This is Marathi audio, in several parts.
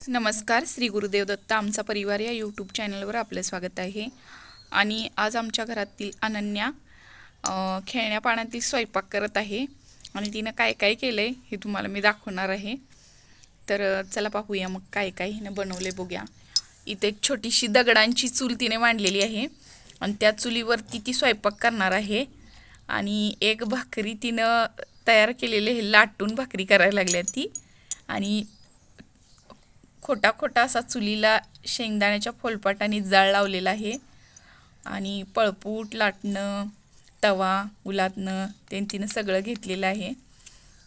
नमस्कार श्री गुरुदेव दत्त आमचा परिवार या यूट्यूब चॅनलवर आपलं स्वागत आहे. आणि आज आमच्या घरातील अनन्या खेळण्या पाण्यातील स्वयंपाक करत आहे. आणि तिनं काय काय केलं आहे हे तुम्हाला मी दाखवणार आहे. तर चला पाहूया मग काय काय हिनं बनवले बघूया. इथे एक छोटीशी दगडांची चूल तिने मांडलेली आहे. आणि त्या चुलीवरती ती स्वयंपाक करणार आहे. आणि एक भाकरी तिनं तयार केलेले हे लाटून भाकरी करायला लागल्या ती. आणि खोटा खोटा असा चुलीला शेंगदाण्याच्या फोलपाटाने जाळ लावलेला आहे. आणि पळपूट लाटणं तवा उलातणं ते तिनं सगळं घेतलेलं आहे.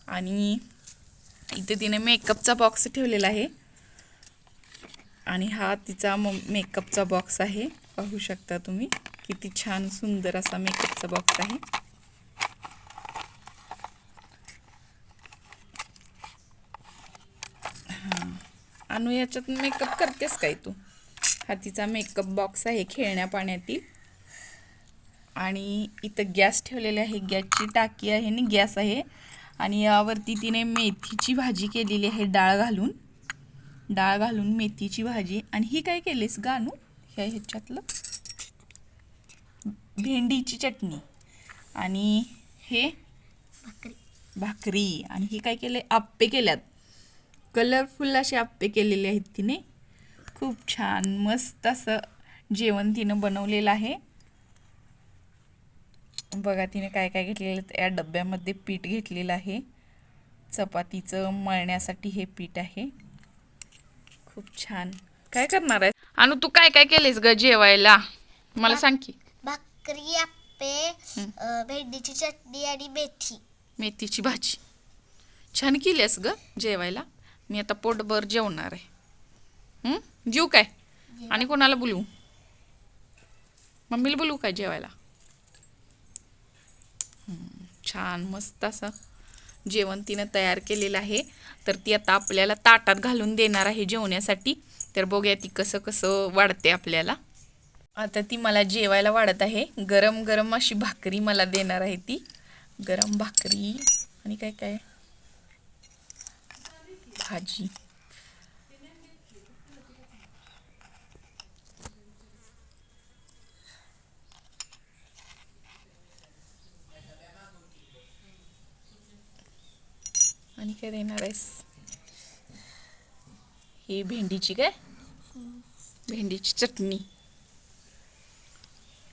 आणि इथे तिने मेकअपचा बॉक्स ठेवलेला आहे. आणि हा तिचा म मेकअपचा बॉक्स आहे. पाहू शकता तुम्ही किती छान सुंदर असा मेकअपचा बॉक्स आहे. अनु याच्यात मेकअप करतेस काय तू? हा तिचा मेकअप बॉक्स आहे खेळण्या पाण्यातील. आणि इथं गॅस ठेवलेला आहे गॅसची टाकी आहे आणि गॅस आहे. आणि यावरती तिने मेथीची भाजी केलेली आहे डाळ घालून. डाळ घालून मेथीची भाजी. आणि ही काय केलीस गानू ह्या ह्याच्यातलं? भेंडीची चटणी. आणि हे? भाकरी. भाकरी. आणि ही काय केले आप्पे केल्यात. कलरफुल असे आप्पे केलेले आहेत तिने. खूप छान मस्त असं जेवण तिनं बनवलेलं आहे. बघा तिने काय काय घेतलेलं आहे. या डब्यामध्ये पीठ घेतलेलं आहे. चपातीचं मळण्यासाठी हे पीठ आहे. खूप छान. काय करणार आहे? आणि तू काय काय केलेस ग जेवायला? मला सांग की. भाकरी आप्पे भेंडीची चटणी आणि मेथी. मेथीची भाजी. छान केलीस ग जेवायला? मी आता पोटभर जेवणार आहे. हं? जेऊ काय? आणि कोणाला बोलवू मम्मीला बोलवू काय जेवायला? छान मस्त असं जेवण तिनं तयार केलेलं आहे. तर ती आता आपल्याला ताटात घालून देणार आहे जेवण्यासाठी. तर बघूया ती कसं कसं वाढते आपल्याला. आता ती मला जेवायला वाढत आहे. गरम गरम अशी भाकरी मला देणार आहे ती. गरम भाकरी. आणि काय काय? भाजी आणि काय देणार आहेस? ही भेंडीची काय? भेंडीची चटणी.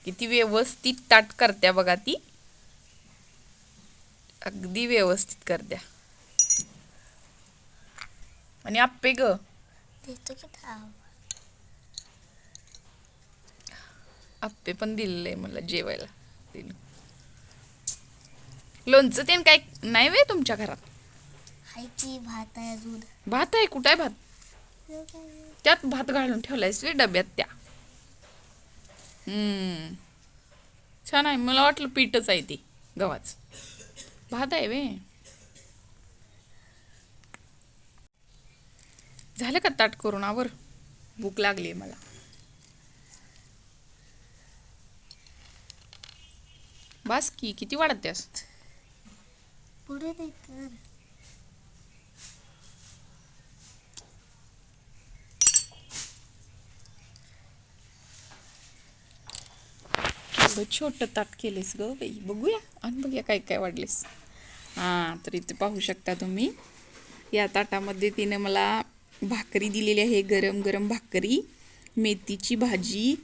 किती व्यवस्थित ताट करत्या बघा ती. अगदी व्यवस्थित करत्या. आणि आप्पे ग. आप्पे पण दिलेले आहे मला जेवायला. दिलं. लोणचं ते काय नाही वे तुमच्या घरात? भात आहे अजून. भात आहे? कुठं आहे भात? त्यात भात घालून ठेवलायस वे डब्यात त्या? हम्म. छान आहे. मला वाटलं पीठच आहे ते गव्हाच. भात आहे वे झालं का ताट करून आवर भूक लागली मला. बास की किती वाढत्यास पुढे छोटं ताट केलेस ग बाई. बघूया. आणि बघूया काय काय वाढलेस हां तर इथे पाहू शकता तुम्ही. या ताटामध्ये तिने मला भाकरी दिलेली आहे गरम गरम भाकरी. मेथीची भाजी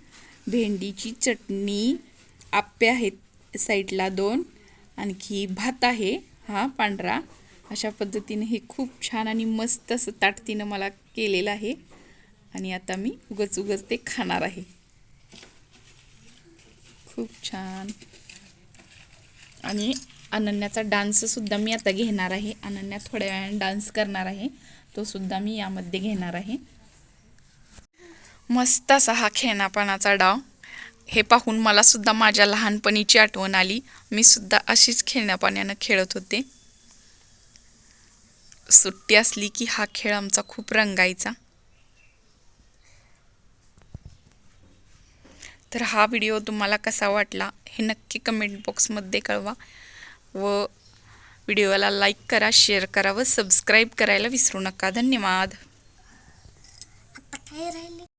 भेंडीची चटणी आप्पे आहेत साईडला दोन. आणखी भात आहे हा पांढरा. अशा पद्धतीने हे खूप छान आणि मस्त असं ताटतीनं मला केलेलं आहे. आणि आता मी उगच उगच ते खाणार आहे. खूप छान. आणि अनन्याचा डान्ससुद्धा मी आता घेणार आहे. अनन्या थोड्या वेळाने डान्स करणार आहे. तो सुद्धा मी यामध्ये घेणार आहे. मस्त असा हा खेळणापणाचा डाव. हे पाहून मला सुद्धा माझ्या लहानपणीची आठवण आली. मी सुद्धा अशीच खेळण्यापाण्यानं खेळत होते. सुट्टी असली की हा खेळ आमचा खूप रंगायचा. तर हा व्हिडिओ तुम्हाला कसा वाटला हे नक्की कमेंट बॉक्समध्ये कळवा. व व्हिडिओला लाईक करा शेअर करा व सबस्क्राईब करायला विसरू नका. धन्यवाद.